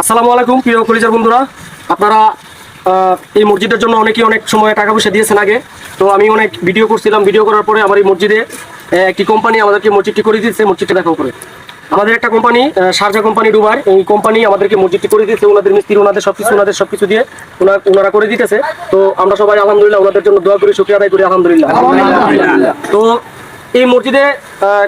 আসসালামু আলাইকুম, প্রিয় কলিজার বন্ধুরা। আপনারা এই মসজিদের জন্য অনেকেই অনেক সময় টাকা পয়সা দিয়েছেন আগে। তো আমি অনেক ভিডিও করছিলাম। ভিডিও করার পরে আমার এই মসজিদে একটি কোম্পানি আমাদেরকে মসজিদটি করে দিয়েছে, মসজিদটা দেখাও করে। আমাদের একটা কোম্পানি সারজা কোম্পানি ডুবার এই কোম্পানি আমাদেরকে মসজিদটি করে দিয়েছে। ওনাদের মিস্ত্রি, ওনাদের সব কিছু ওনাদের সবকিছু দিয়ে ওনার ওনারা করে দিতেছে। তো আমরা সবাই আলহামদুলিল্লাহ ওনাদের জন্য দোয়া করি, শুক্রিয়া আদায় করি, আলহামদুলিল্লাহ। তো এই মসজিদে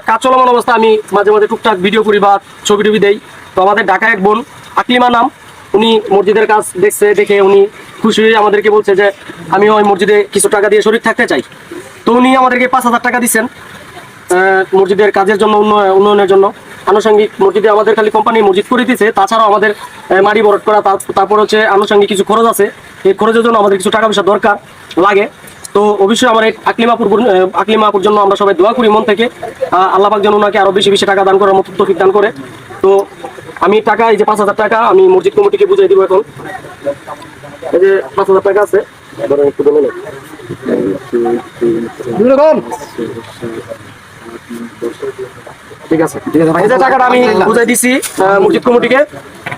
কাজ চলমান অবস্থা আমি মাঝে মাঝে টুকটাক ভিডিও করি বা ছবি টবি দেই। তো আমাদের ঢাকা এক বোন আকলিমা নাম। উনি মসজিদের কাজ দেখছে, দেখে উনি খুশি হয়ে আমাদেরকে বলছে যে, আমি ওই মসজিদে কিছু টাকা দিয়ে শরীর থাকতে চাই। তো উনি আমাদেরকে পাঁচ হাজার টাকা দিচ্ছেন মসজিদের কাজের জন্য উন্নয়ন- উন্নয়নের জন্য। আনুষঙ্গিক মসজিদে আমাদের খালি কোম্পানি মসজিদ করে দিচ্ছে তাছাড়াও আমাদের মাড়ি বরট করা তার- তারপর হচ্ছে আনুষঙ্গিক কিছু খরচ আছে। এই খরচের জন্য আমাদের কিছু টাকা পয়সা দরকার লাগে। তো অবশ্যই আমার এই আকলিমাপুর আকলিমাপুর জন্য আমরা সবাই দোয়া করি মন থেকে। আল্লাহ পাক যেন ওনাকে আরও বেশি বেশি টাকা দান করার মতো তৌফিক দান করে। তো আমি টাকা এই যে পাঁচ হাজার টাকা আমি মসজিদ কমিটিকে বুঝিয়ে দিব এখন এই যে পাঁচ হাজার টাকা আছে ধরেন একটু বলে নেন। ঠিক আছে ঠিক আছে এই যে টাকাটা আমি বুঝাই দিছি আহ, মসজিদ কমিটিকে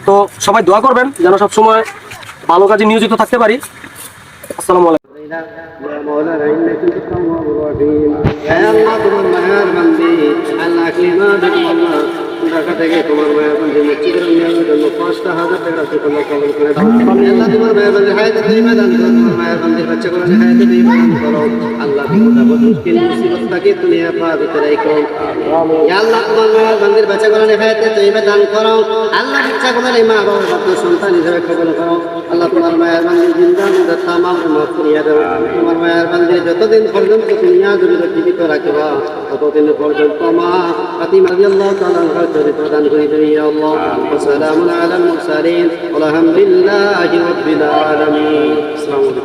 তো সবাই দোয়া করবেন যেন সব সময় ভালো কাজে নিয়োজিত থাকতে পারি আসসালামু আলাইকুম يا مولانا انك انت التواب الرحيم يا الله তোমার মায়ার বান্দি আল্লাহ ক্লিমাদের আল্লাহ ঢাকা থেকে তোমার মায়ের বান্দি মসজিদের নেওয়ার জন্য পাঁচটা হাজার টাকা থেকে তোমার কবল করে আল্লাহ তোমার ভাই বান্দি হায়াতে দিবে দান করো তোমার মায়ের বান্দির বাচ্চা করে হায়াতে দিবে দান করো। আল্লাহ যাবত মুশকিল মুসিবত থাকে তুমি হেফাজতে রাখো আল্লাহ তোমার মায়ের বান্দির বাচ্চা করে হায়াতে দিবে, দান করো। আল্লাহ ইচ্ছা করে মা বাবা সন্তান হিসেবে কবল করো। আল্লাহ তোমার মায়ের বান্দির জিন্দা জিন্দা তামাম মাফ করিয়া দেবে। তোমার মায়ের বান্দির যতদিন পর্যন্ত দুনিয়া জমিনে জীবিত রাখবা, ততদিন পর্যন্ত মা ফাতিমা রাদিয়াল্লাহু তাআলা আনহার চরিত্র দান করে দেবে ইয়া আল্লাহ। ওয়া সালামুন আলাল মুরসালিন। আলহামদুলিল্লাহি রাব্বিল আলামিন।